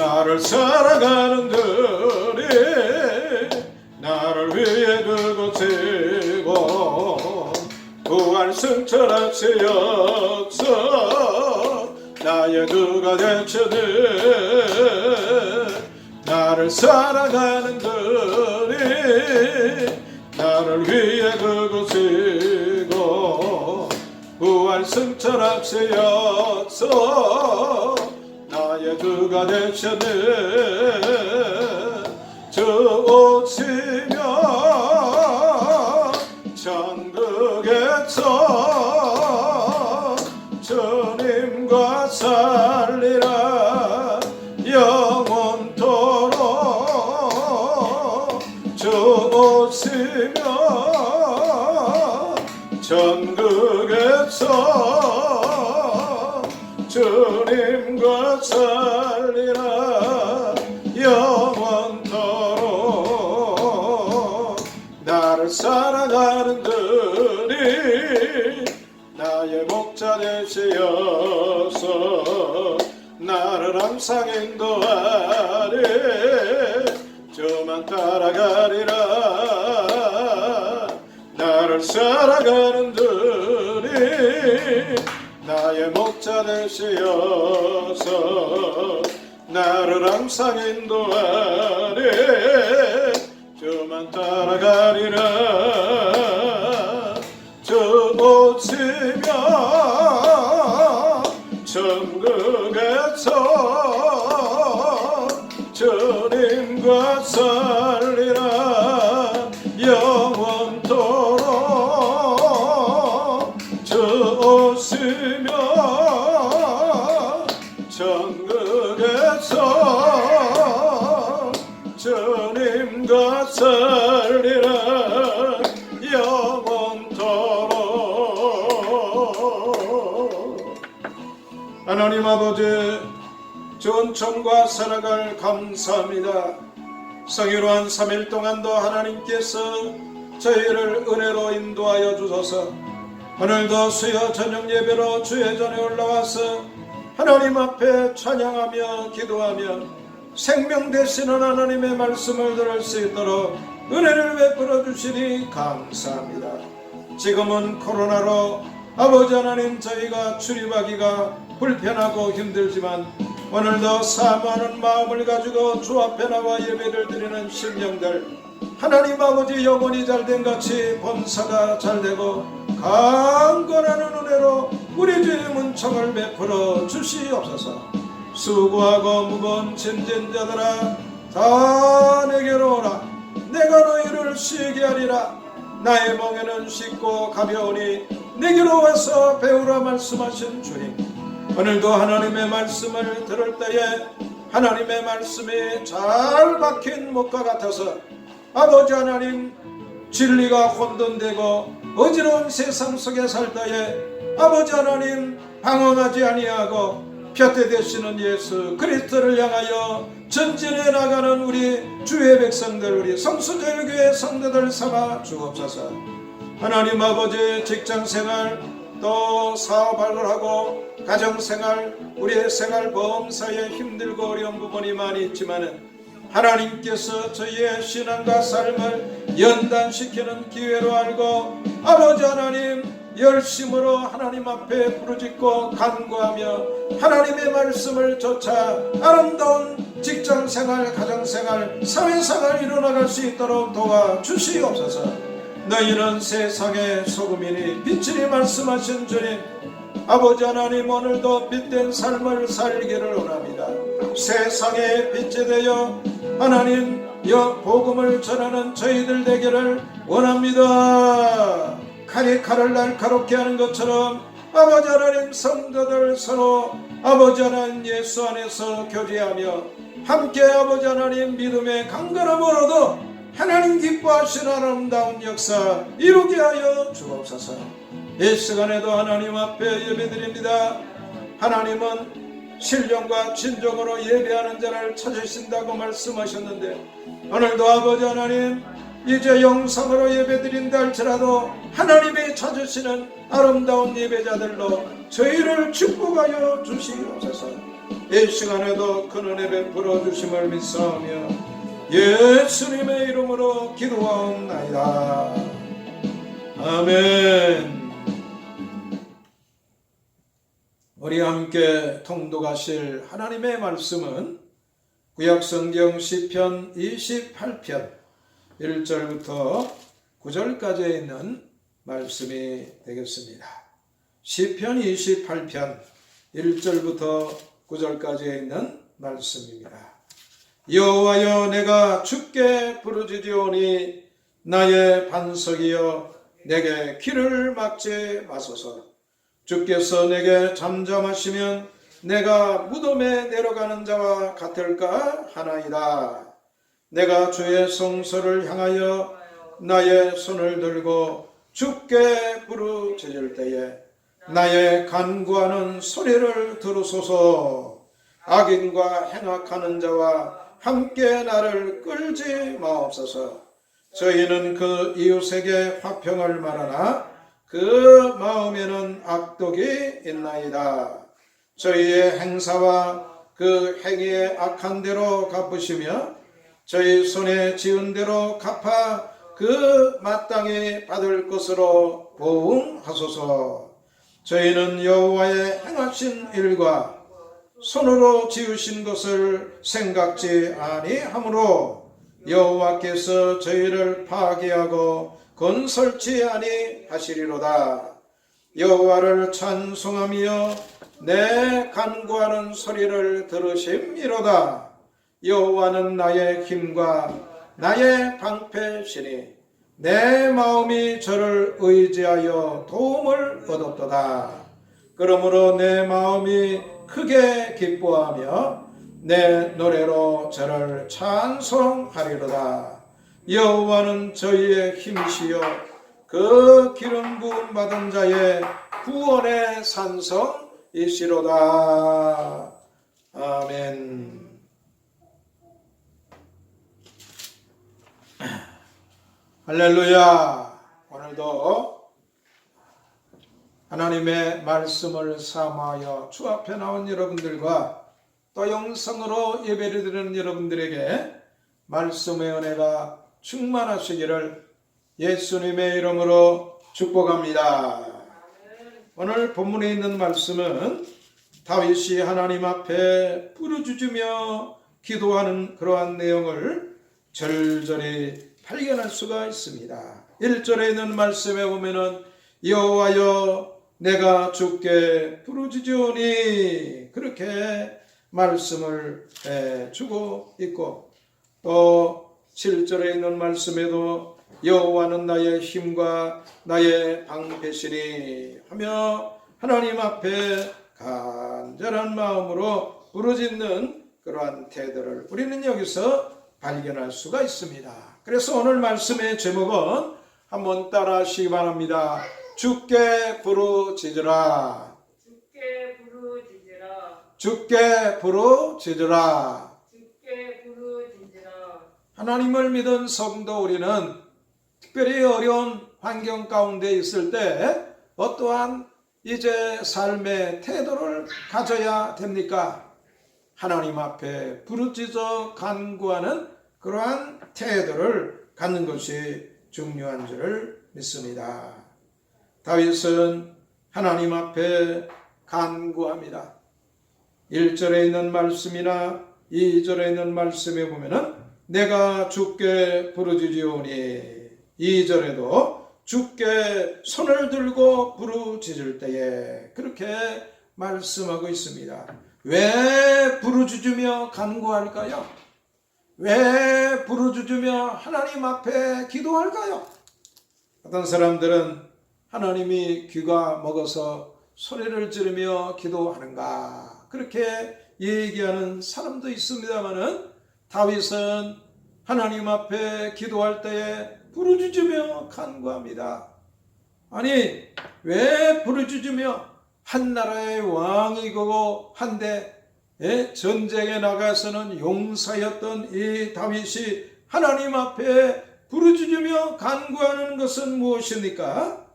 나를 사랑하는 들이 나를 위해 그곳이고 부활 승천하시 역사 나의 그가 되시네 나를 사랑하는 들이 나를 위해 그곳이고 부활 승천합시 역사 나의 그가 되셨네 저 오시며 천국에서 주님과 살리라. 영원토록 주 오시며 전국에서 주님 과 살리라 영원토록 나를 사랑하는 들이 나의 목자 되시어서 나를 항상 인도하리. 저만 따라가리라. 나를 사랑하는 나의 목자 되시어서 나를 항상 인도하리. 저만 따라가리라 아버지 전천과 살아갈 감사합니다. 성유로 한 3일 동안도 하나님께서 저희를 은혜로 인도하여 주소서 오늘도 수요 저녁 예배로 주의 전에 올라와서 하나님 앞에 찬양하며 기도하며 생명 되시는 하나님의 말씀을 들을 수 있도록 은혜를 베풀어 주시니 감사합니다. 지금은 코로나로 아버지 하나님 저희가 출입하기가 불편하고 힘들지만 오늘도 사모하는 마음을 가지고 주 앞에 나와 예배를 드리는 심령들 하나님 아버지 영혼이 잘된 같이 범사가 잘되고 강건하는 은혜로 우리 주의 문청을 베풀어 주시옵소서. 수고하고 무거운 짐진 자들아 다 내게로 오라. 내가 너희를 쉬게 하리라. 나의 멍에는 쉽고 가벼우니 내게로 와서 배우라 말씀하신 주님 오늘도 하나님의 말씀을 들을 때에 하나님의 말씀이 잘 박힌 목과 같아서 아버지 하나님 진리가 혼돈되고 어지러운 세상 속에 살 때에 아버지 하나님 방황하지 아니하고 곁에 되시는 예수 그리스도를 향하여 전진해 나가는 우리 주의 백성들 우리 성수제일교회 성도들 삼아 주옵소서. 하나님 아버지 직장생활 또 사업을 하고 가정생활 우리의 생활 범사에 힘들고 어려운 부분이 많이 있지만은 하나님께서 저희의 신앙과 삶을 연단시키는 기회로 알고 아버지 하나님 열심으로 하나님 앞에 부르짖고 간구하며 하나님의 말씀을 쫓아 아름다운 직장생활, 가정생활, 사회생활 이뤄나갈 수 있도록 도와주시옵소서 너희는 세상의 소금이니 빛이니 말씀하신 주님 아버지 하나님 오늘도 빛된 삶을 살기를 원합니다. 세상의 빛이 되어 하나님 여 복음을 전하는 저희들 되기를 원합니다. 칼이 칼을 날카롭게 하는 것처럼 아버지 하나님 성도들 서로 아버지 하나님 예수 안에서 교제하며 함께 아버지 하나님 믿음의 강건함으로도 하나님 기뻐하시는 아름다운 역사 이루게 하여 주옵소서. 이 시간에도 하나님 앞에 예배드립니다. 하나님은 신령과 진정으로 예배하는 자를 찾으신다고 말씀하셨는데 오늘도 아버지 하나님 이제 영상으로 예배드린다 할지라도 하나님이 찾으시는 아름다운 예배자들로 저희를 축복하여 주시옵소서. 이 시간에도 큰 은혜 베풀어 주심을 믿사오며 예수님의 이름으로 기도하옵나이다. 아멘. 우리 함께 통독하실 하나님의 말씀은 구약 성경 시편 28편 1절부터 9절까지 있는 말씀이 되겠습니다. 시편 28편 1절부터 9절까지 있는 말씀입니다. 여호와여 내가 주께 부르짖으오니 나의 반석이여 내게 길을 막지 마소서. 주께서 내게 잠잠하시면 내가 무덤에 내려가는 자와 같을까 하나이다. 내가 주의 성소를 향하여 나의 손을 들고 주께 부르짖을 때에 나의 간구하는 소리를 들으소서. 악인과 행악하는 자와 함께 나를 끌지 마옵소서 저희는 그 이웃에게 화평을 말하나 그 마음에는 악독이 있나이다 저희의 행사와 그 행위의 악한 대로 갚으시며 저희 손에 지은 대로 갚아 그 마땅히 받을 것으로 보응하소서. 저희는 여호와의 행하신 일과 손으로 지으신 것을 생각지 아니하므로 여호와께서 저희를 파괴하고 건설치 아니하시리로다. 여호와를 찬송하며 내 간구하는 소리를 들으심이로다. 여호와는 나의 힘과 나의 방패시니 내 마음이 저를 의지하여 도움을 얻었도다. 그러므로 내 마음이 크게 기뻐하며 내 노래로 저를 찬송하리로다. 여호와는 저희의 힘이시여 그 기름 부음 받은 자의 구원의 산성이시로다. 아멘. 할렐루야. 오늘도 하나님의 말씀을 삼하여 주 앞에 나온 여러분들과 또 영성으로 예배를 드리는 여러분들에게 말씀의 은혜가 충만하시기를 예수님의 이름으로 축복합니다. 오늘 본문에 있는 말씀은 다윗이 하나님 앞에 부르짖으며 기도하는 그러한 내용을 절절히 발견할 수가 있습니다. 1절에 있는 말씀에 보면은 여호와여 내가 주께 부르짖으오니 그렇게 말씀을 주고 있고 또 7절에 있는 말씀에도 여호와는 나의 힘과 나의 방패시니 하며 하나님 앞에 간절한 마음으로 부르짖는 그러한 태도를 우리는 여기서 발견할 수가 있습니다. 그래서 오늘 말씀의 제목은 한번 따라 하시기 바랍니다. 주께 부르짖으라. 주께 부르짖으라 주께 부르짖으라. 주께 부르짖으라 하나님을 믿은 성도 우리는 특별히 어려운 환경 가운데 있을 때 어떠한 이제 삶의 태도를 가져야 됩니까? 하나님 앞에 부르짖어 간구하는 그러한 태도를 갖는 것이 중요한 줄을 믿습니다. 다윗은 하나님 앞에 간구합니다. 1절에 있는 말씀이나 2절에 있는 말씀에 보면은 내가 주께 부르짖으오니 2절에도 주께 손을 들고 부르짖을 때에 그렇게 말씀하고 있습니다. 왜 부르짖으며 간구할까요? 왜 부르짖으며 하나님 앞에 기도할까요? 어떤 사람들은 하나님이 귀가 먹어서 소리를 지르며 기도하는가 그렇게 얘기하는 사람도 있습니다만은 다윗은 하나님 앞에 기도할 때에 부르짖으며 간구합니다. 아니 왜 부르짖으며 한 나라의 왕이고 한데 예, 전쟁에 나가서는 용사였던 이 다윗이 하나님 앞에 부르짖으며 간구하는 것은 무엇입니까?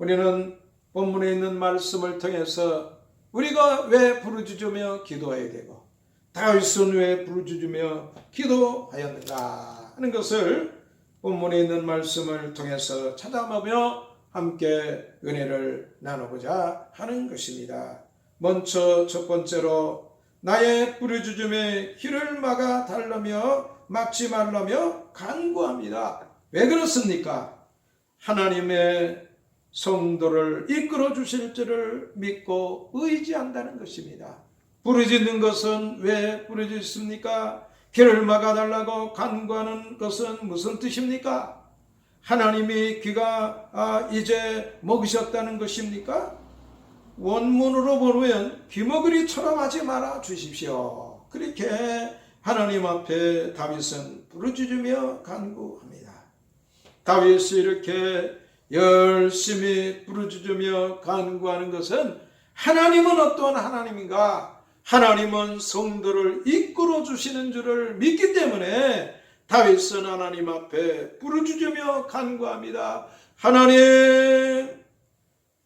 우리는 본문에 있는 말씀을 통해서 우리가 왜 부르짖으며 기도해야 되고 다윗은 왜 부르짖으며 기도하였는가 하는 것을 본문에 있는 말씀을 통해서 찾아보며 함께 은혜를 나누고자 하는 것입니다. 먼저 첫 번째로 나의 부르짖음에 귀를 막아 달라며 막지 말라며 간구합니다. 왜 그렇습니까? 하나님의 성도를 이끌어 주실 줄을 믿고 의지한다는 것입니다. 부르짖는 것은 왜 부르짖습니까? 귀를 막아달라고 간구하는 것은 무슨 뜻입니까? 하나님이 귀가 아, 이제 먹으셨다는 것입니까? 원문으로 보면 귀머거리처럼 하지 말아 주십시오. 그렇게 하나님 앞에 다윗은 부르짖으며 간구합니다. 다윗이 이렇게 열심히 부르짖으며 간구하는 것은 하나님은 어떠한 하나님인가? 하나님은 성도를 이끌어 주시는 줄을 믿기 때문에 다윗은 하나님 앞에 부르짖으며 간구합니다. 하나님,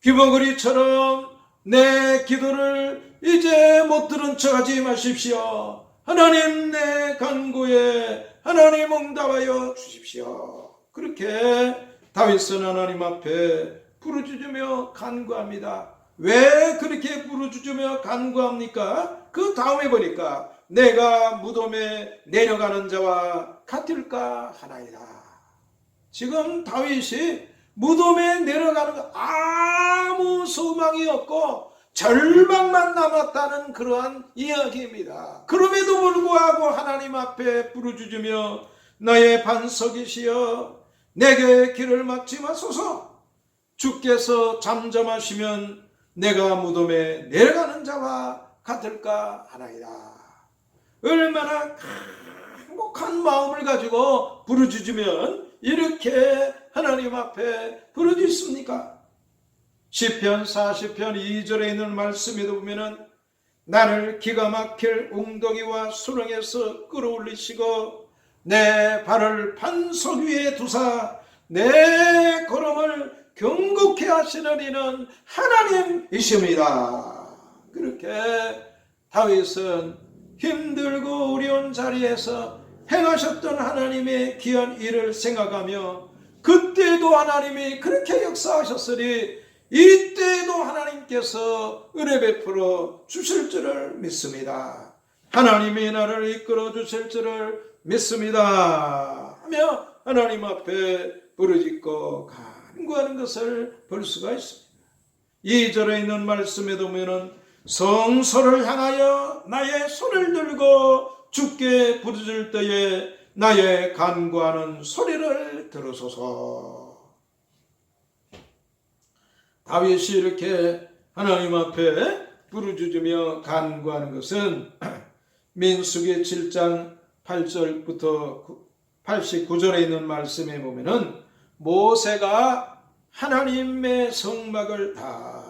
귀머거리처럼 내 기도를 이제 못 들은 척 하지 마십시오. 하나님 내 간구에 하나님 응답하여 주십시오. 그렇게 다윗은 하나님 앞에 부르짖으며 간구합니다. 왜 그렇게 부르짖으며 간구합니까? 그 다음에 보니까 내가 무덤에 내려가는 자와 같을까 하나이다. 지금 다윗이 무덤에 내려가는 거 아무 소망이 없고 절망만 남았다는 그러한 이야기입니다. 그럼에도 불구하고 하나님 앞에 부르짖으며 나의 반석이시여 내게 길을 막지 마소서 주께서 잠잠하시면 내가 무덤에 내려가는 자와 같을까 하나이다. 얼마나 행복한 마음을 가지고 부르짖으면 이렇게 하나님 앞에 부르짖습니까? 시편 40편 2절에 있는 말씀에도 보면은 나를 기가 막힐 웅덩이와 수렁에서 끌어올리시고 내 발을 반석 위에 두사 내 걸음을 경고케 하시는 이는 하나님이십니다. 그렇게 다윗은 힘들고 어려운 자리에서 행하셨던 하나님의 귀한 일을 생각하며 그때도 하나님이 그렇게 역사하셨으니 이때도 하나님께서 은혜 베풀어 주실 줄을 믿습니다. 하나님이 나를 이끌어 주실 줄을 믿습니다. 하며 하나님 앞에 부르짖고 간구하는 것을 볼 수가 있습니다. 2절에 있는 말씀에도 보면은 성소를 향하여 나의 손을 들고 주께 부르짖을 때에 나의 간구하는 소리를 들으소서. 다윗이 이렇게 하나님 앞에 부르짖으며 간구하는 것은 민수기 7장 8절부터 89절에 있는 말씀에 보면은 모세가 하나님의 성막을 다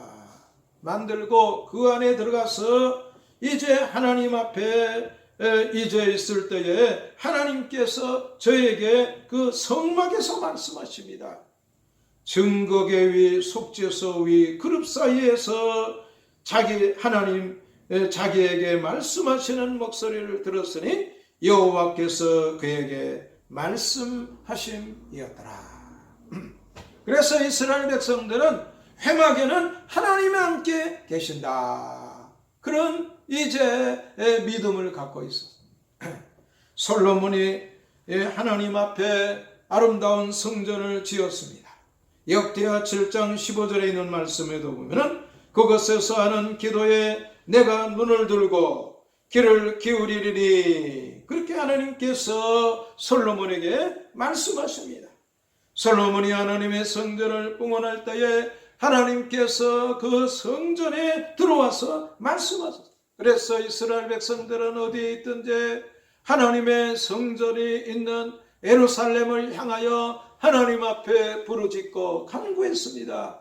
만들고 그 안에 들어가서 이제 하나님 앞에 에, 이제 있을 때에 하나님께서 저에게 그 성막에서 말씀하십니다. 증거계 위, 속죄소 위, 그룹 사이에서 자기 하나님 에, 자기에게 말씀하시는 목소리를 들었으니 여호와께서 그에게 말씀하심이었더라. 그래서 이스라엘 백성들은 회막에는 하나님이 함께 계신다. 그런 이제 믿음을 갖고 있었어. 솔로몬이 하나님 앞에 아름다운 성전을 지었습니다. 역대하 7장 15절에 있는 말씀에도 보면은 그것에서 하는 기도에 내가 눈을 들고 귀를 기울이리니 그렇게 하나님께서 솔로몬에게 말씀하십니다. 솔로몬이 하나님의 성전을 봉헌할 때에 하나님께서 그 성전에 들어와서 말씀하셨어요. 그래서 이스라엘 백성들은 어디에 있든지 하나님의 성전이 있는 에루살렘을 향하여 하나님 앞에 부르짖고 간구했습니다.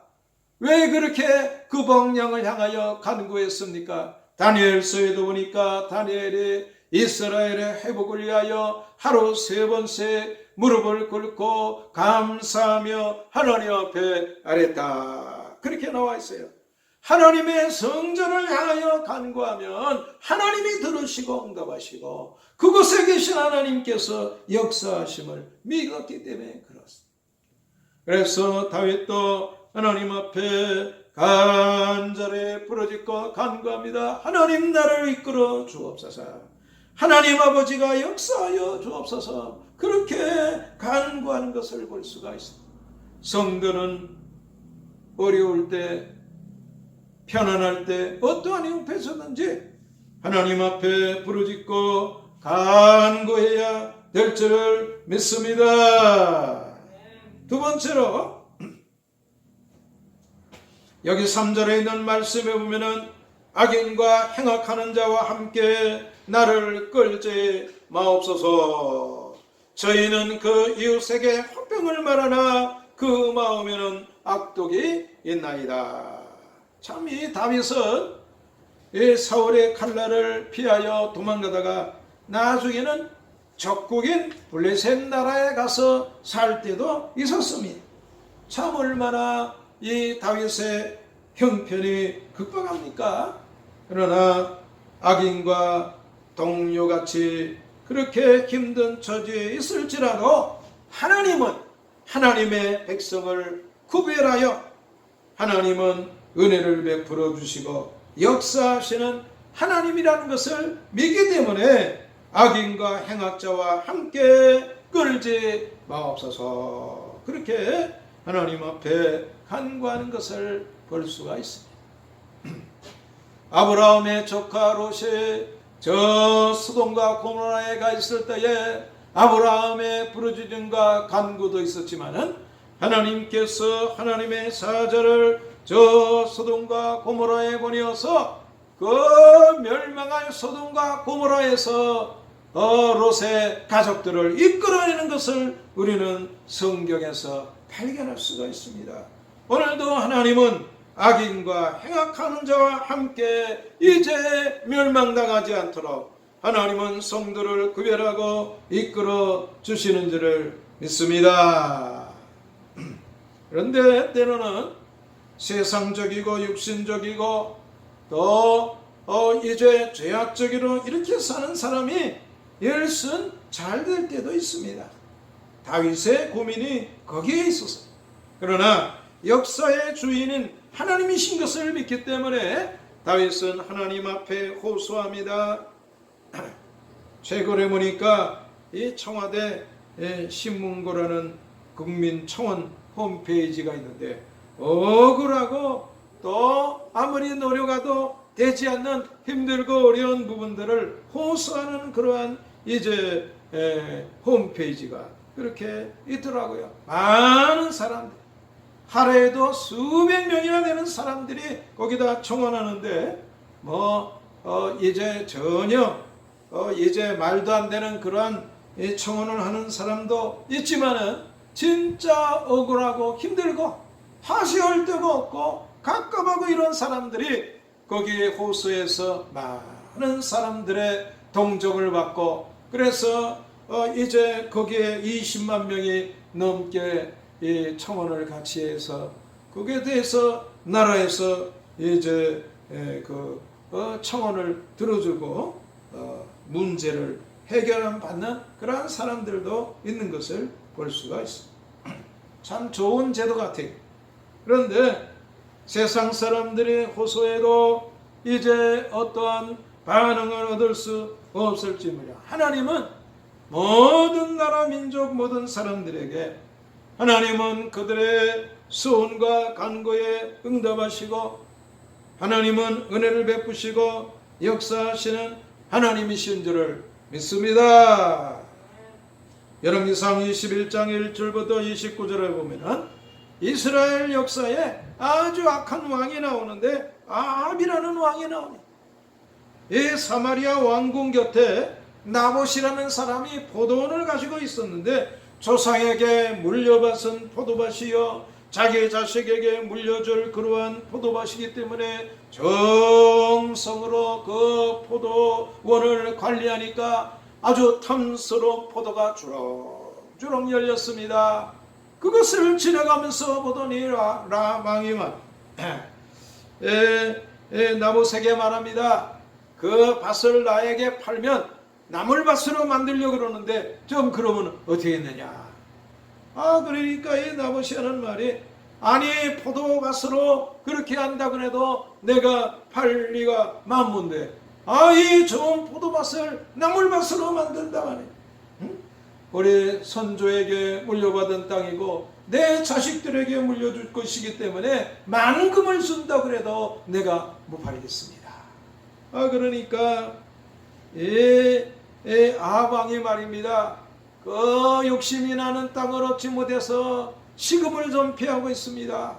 왜 그렇게 그 방향을 향하여 간구했습니까? 다니엘서에도 보니까 다니엘이 이스라엘의 회복을 위하여 하루 세 번째 무릎을 꿇고 감사하며 하나님 앞에 아랬다. 그렇게 나와 있어요. 하나님의 성전을 향하여 간구하면 하나님이 들으시고 응답하시고 그곳에 계신 하나님께서 역사하심을 믿었기 때문에 그렇습니다. 그래서 다윗도 하나님 앞에 간절히 부르짖고 간구합니다. 하나님 나를 이끌어 주옵소서. 하나님 아버지가 역사하여 주옵소서. 그렇게 간구하는 것을 볼 수가 있습니다. 성도는 어려울 때 편안할 때 어떠한 형편이었는지 하나님 앞에 부르짖고 간구해야 될 줄을 믿습니다. 두 번째로 여기 3절에 있는 말씀에 보면은 악인과 행악하는 자와 함께 나를 끌지 마옵소서. 저희는 그 이웃에게 화병을 말하나 그 마음에는 악독이 있나이다. 참 이 다윗은 이 사울의 칼날을 피하여 도망가다가 나중에는 적국인 블레셋 나라에 가서 살 때도 있었습니다. 참 얼마나 이 다윗의 형편이 극박합니까? 그러나 악인과 동료같이 그렇게 힘든 처지에 있을지라도 하나님은 하나님의 백성을 구별하여 하나님은 은혜를 베풀어 주시고 역사하시는 하나님이라는 것을 믿기 때문에 악인과 행악자와 함께 끌지 마옵소서. 그렇게 하나님 앞에 간구하는 것을 볼 수가 있습니다. 아브라함의 조카 롯이 저 소돔과 고모라에 가 있을 때에 아브라함의 부르짖음과 간구도 있었지만은 하나님께서 하나님의 사자를 저 소돔과 고모라에 보내어서 그 멸망할 소돔과 고모라에서 어, 롯의 가족들을 이끌어내는 것을 우리는 성경에서 발견할 수가 있습니다. 오늘도 하나님은 악인과 행악하는 자와 함께 이제 멸망당하지 않도록 하나님은 성도를 구별하고 이끌어 주시는 줄을 믿습니다. 그런데 때로는 세상적이고 육신적이고 또 어, 이제 죄악적으로 이렇게 사는 사람이 일순 잘 될 때도 있습니다. 다윗의 고민이 거기에 있었어요. 그러나 역사의 주인은 하나님이신 것을 믿기 때문에 다윗은 하나님 앞에 호소합니다. 최근에 보니까 이 청와대 신문고라는 국민청원 홈페이지가 있는데 억울하고 또 아무리 노력해도 되지 않는 힘들고 어려운 부분들을 호소하는 그러한 이제 에, 홈페이지가 그렇게 있더라고요. 많은 사람들 하루에도 수백 명이나 되는 사람들이 거기다 청원하는데 뭐 어, 이제 전혀 어, 이제 말도 안 되는 그러한 이 청원을 하는 사람도 있지만은 진짜 억울하고 힘들고 하시할 데가 없고 갑갑하고 이런 사람들이 거기에 호소해서 많은 사람들의 동정을 받고 그래서 어, 이제 거기에 20만 명이 넘게 이 청원을 같이 해서 거기에 대해서 나라에서 이제 에, 그 어, 청원을 들어주고 어, 문제를 해결 받는 그러한 사람들도 있는 것을 볼 수가 있습니다. 참 좋은 제도 같아요. 그런데 세상 사람들이 호소해도 이제 어떠한 반응을 얻을 수 없을지 모르 하나님은 모든 나라 민족 모든 사람들에게 하나님은 그들의 소원과 간구에 응답하시고 하나님은 은혜를 베푸시고 역사하시는 하나님이신 줄을 믿습니다. 열왕기상 21장 1절부터 29절에 보면은 이스라엘 역사에 아주 악한 왕이 나오는데 아합이라는 왕이 나옵니다. 이 사마리아 왕궁 곁에 나봇이라는 사람이 포도원을 가지고 있었는데 조상에게 물려받은 포도밭이요 자기 자식에게 물려줄 그러한 포도밭이기 때문에 정성으로 그 포도원을 관리하니까 아주 탐스러운 포도가 주렁주렁 열렸습니다. 그것을 지나가면서 보더니 라, 라망이만 에, 에, 나무세게 말합니다. 그 밭을 나에게 팔면 나물밭으로 만들려고 그러는데 좀 그러면 어떻게 했느냐? 아 그러니까 이 나무시 하는 말이 아니 포도밭으로 그렇게 한다고 해도 내가 팔 리가 만문데 아이 좋은 포도밭을 나물밭으로 만든다 말이야. 응? 우리 선조에게 물려받은 땅이고 내 자식들에게 물려줄 것이기 때문에 만금을 준다 그래도 내가 못 팔겠습니다. 아 그러니까 이, 이 아방이 말입니다. 그 욕심이 나는 땅을 얻지 못해서 시금을 좀 피하고 있습니다.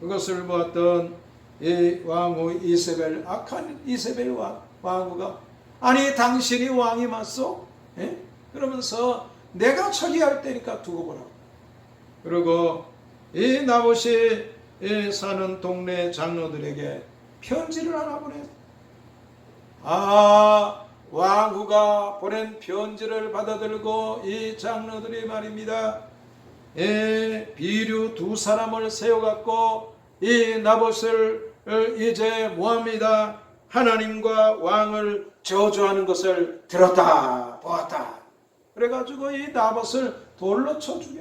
그것을 보았던 이 왕후 이세벨 악한 이세벨 왕, 왕후가 아니 당신이 왕이 맞소? 예? 그러면서 내가 처리할 때니까 두고 보라고. 그리고 이 나봇이 이 사는 동네 장로들에게 편지를 하나 보냈. 아 왕후가 보낸 편지를 받아들고 이 장로들이 말입니다. 예, 비류 두 사람을 세워갖고 이 나봇을 이제 뭐합니다. 하나님과 왕을 저주하는 것을 들었다 보았다. 그래가지고 이 나봇을 돌로 쳐 죽여.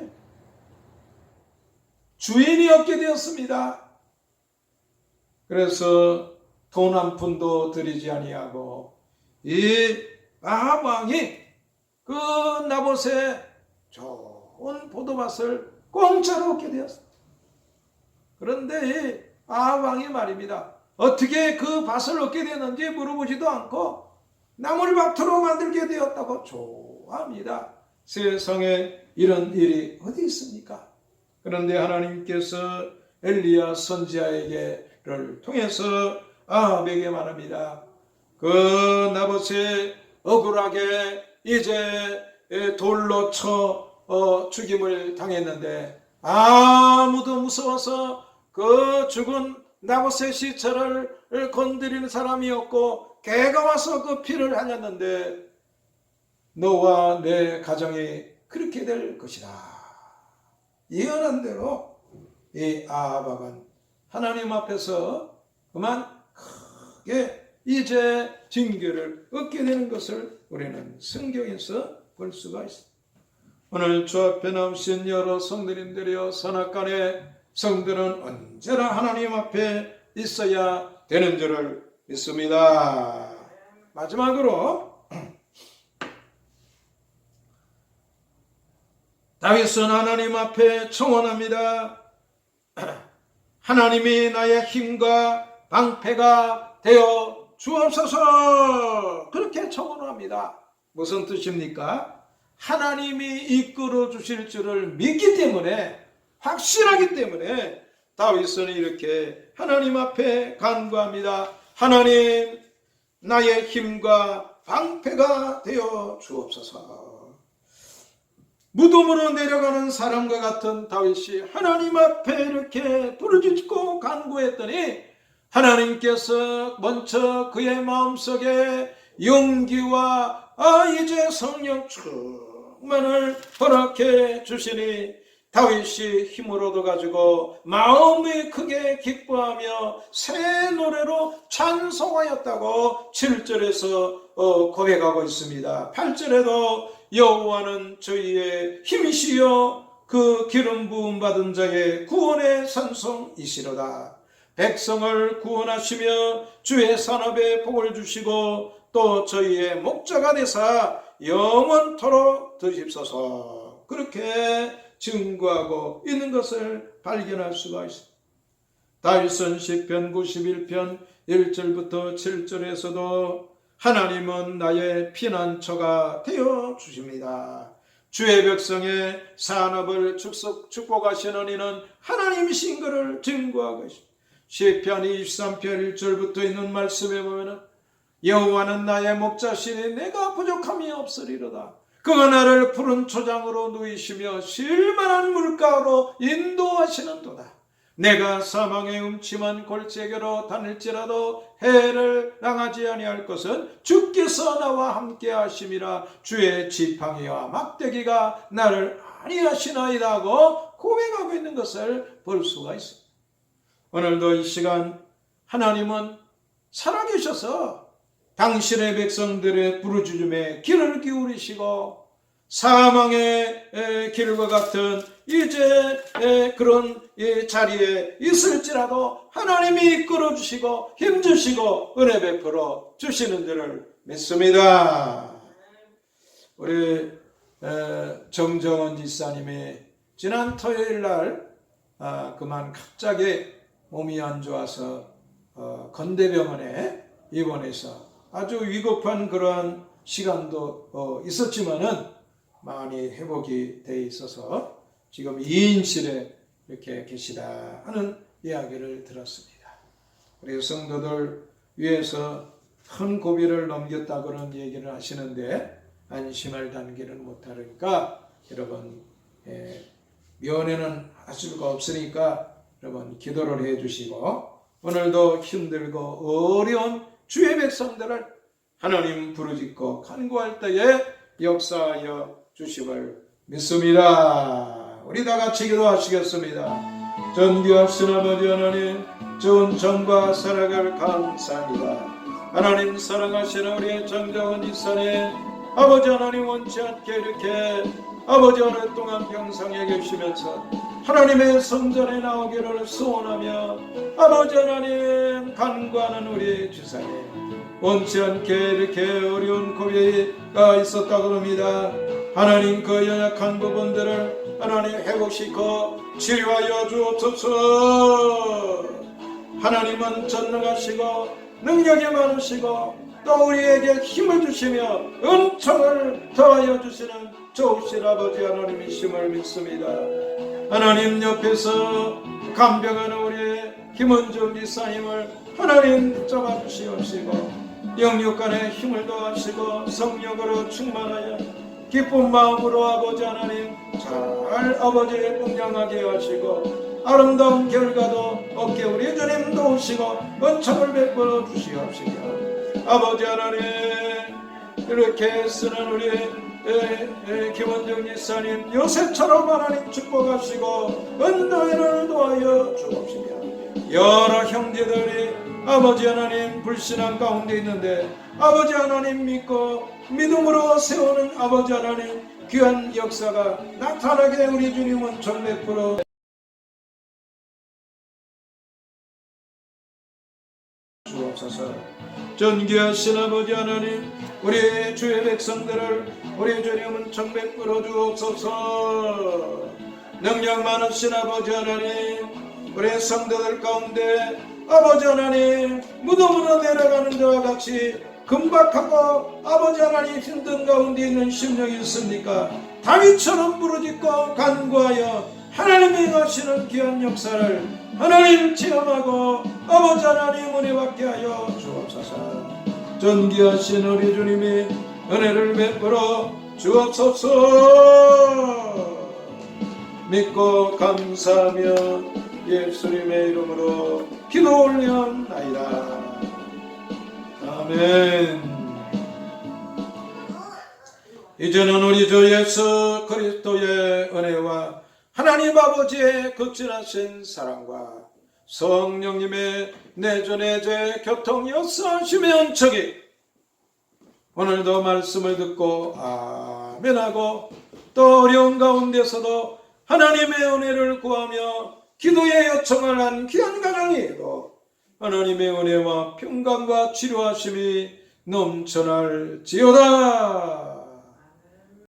주인이 없게 되었습니다. 그래서 돈 한 푼도 들이지 아니하고 이 아합왕이 그 나봇의 좋은 포도밭을 공짜로 얻게 되었습니다. 그런데 이 아합왕이 말입니다. 어떻게 그 밭을 얻게 되는지 물어보지도 않고 나물밭으로 만들게 되었다고 좋아합니다. 세상에 이런 일이 어디 있습니까? 그런데 하나님께서 엘리야 선지자에게를 통해서 아합에게 말합니다. 그 나봇이 억울하게 이제 돌로 쳐 어, 죽임을 당했는데 아무도 무서워서 그 죽은 나봇의 시체를 건드리는 사람이 없고 개가 와서 그 피를 흘렸는데 너와 내 가정이 그렇게 될 것이다. 예언한 대로 이 아합은 하나님 앞에서 그만 크게 이제 징계를 얻게 되는 것을 우리는 성경에서 볼 수가 있습니다. 오늘 주 앞에 나오신 여러 성도님들이여 선악간에 성들은 언제나 하나님 앞에 있어야 되는 줄을 믿습니다. 마지막으로 다윗은 하나님 앞에 청원합니다. 하나님이 나의 힘과 방패가 되어 주옵소서 그렇게 청원합니다. 무슨 뜻입니까? 하나님이 이끌어 주실 줄을 믿기 때문에 확실하기 때문에 다윗은 이렇게 하나님 앞에 간구합니다. 하나님 나의 힘과 방패가 되어 주옵소서. 무덤으로 내려가는 사람과 같은 다윗이 하나님 앞에 이렇게 부르짖고 간구했더니 하나님께서 먼저 그의 마음속에 용기와 아 이제 성령 충만을 허락해 주시니 다윗이 힘을 얻어가지고 마음이 크게 기뻐하며 새 노래로 찬송하였다고 7절에서 어, 고백하고 있습니다. 8절에도 여호와는 저희의 힘이시여 그 기름 부음 받은 자의 구원의 산성이시로다. 백성을 구원하시며 주의 산업에 복을 주시고 또 저희의 목자가 되사 영원토록 드십소서. 그렇게 증거하고 있는 것을 발견할 수가 있습니다. 다윗은 시편 91편 1절부터 7절에서도 하나님은 나의 피난처가 되어 주십니다. 주의 백성의 산업을 축복, 축복하시는 이는 하나님이신 것을 증거하고 있습니다. 시편 23편 1절부터 있는 말씀에 보면은 여호와는 나의 목자시니 내가 부족함이 없으리로다. 그가 나를 푸른 초장으로 누이시며 실만한 물가로 인도하시는도다. 내가 사망의 음침한 골짜기로 다닐지라도 해를 당하지 아니할 것은 주께서 나와 함께 하심이라 주의 지팡이와 막대기가 나를 아니하시나이다 하고 고백하고 있는 것을 볼 수가 있습니다. 오늘도 이 시간 하나님은 살아계셔서 당신의 백성들의 부르짖음에 귀를 기울이시고 사망의 에, 길과 같은 이제 에, 그런 이 자리에 있을지라도 하나님이 이끌어 주시고 힘 주시고 은혜 베풀어 주시는 줄을 믿습니다. 우리 에, 정정원 지사님이 지난 토요일 날 아, 그만 갑자기 몸이 안 좋아서 어, 건대병원에 입원해서 아주 위급한 그러한 시간도 어, 있었지만은 많이 회복이 돼 있어서 지금 2인실에 이렇게 계시다 하는 이야기를 들었습니다. 우리 성도들 위해서 큰 고비를 넘겼다 그런 얘기를 하시는데 안심을 단기는 못하니까 여러분 예, 면회는 할 수가 없으니까 여러분 기도를 해주시고 오늘도 힘들고 어려운 주의 백성들을 하나님 부르짖고 간구할 때에 역사하여 주심을 믿습니다. 우리 다 같이 기도하시겠습니다. 전귀하신 아버지 하나님 좋은 정과 사랑을 감사합니다. 하나님 사랑하시는 우리 정정은 이사님 아버지 하나님 원치 않게 이렇게 아버지 오랫동안 병상에 계시면서 하나님의 성전에 나오기를 소원하며 아버지 하나님 간구하는 우리 주사님 원치 않게 이렇게 어려운 고비가 있었다고 합니다. 하나님 그 연약한 부분들을 하나님 회복시켜 치료하여 주옵소서. 하나님은 전능하시고 능력이 많으시고 또 우리에게 힘을 주시며 은총을 더하여 주시는 좋으신 아버지 하나님이심을 믿습니다. 하나님 옆에서 간병하는 우리의 김원중 지사님을 하나님 붙잡아 주시옵시고 영육간에 힘을 더하시고 성령으로 충만하여 기쁜 마음으로 아버지 하나님 잘 아버지의 공경하게 하시고 아름다운 결과도 얻게 우리 주님 도우시고 은총을 베풀어 주시옵시며 아버지 하나님 이렇게 쓰는 우리 에, 에, 김원정 지사님 요새처럼 하나님 축복하시고 은도인을 도하여 주옵시며. 여러 형제들이 아버지 하나님 불신한 가운데 있는데 아버지 하나님 믿고 믿음으로 세우는 아버지 하나님 귀한 역사가 나타나게 우리 주님은 정맥부로 주옵소서 전귀하신 아버지 하나님 우리 주의 백성들을 우리 주님은 정맥부로 주옵소서. 능력 많으신 아버지 하나님 우리 성도들 가운데 아버지 하나님 무덤으로 내려가는 자와 같이 금박하고 아버지 하나님 힘든 가운데 있는 심령이 있습니까? 다윗처럼 부르짖고 간구하여 하나님이 하시는 귀한 역사를 하나님 체험하고 아버지 하나님 은혜 받게 하여 주옵소서. 전기하신 우리 주님이 은혜를 베풀어 주옵소서. 믿고 감사하며 예수님의 이름으로 기도 올려나이다. 아멘. 이제는 우리 주 예수 그리스도의 은혜와 하나님 아버지의 극진하신 사랑과 성령님의 내전의 교통 역사하시며 은총이 오늘도 말씀을 듣고 아멘하고 또 어려운 가운데서도 하나님의 은혜를 구하며 기도의 요청을 한 귀한 가정이고 하나님의 은혜와 평강과 치료하심이 넘쳐날 지어다.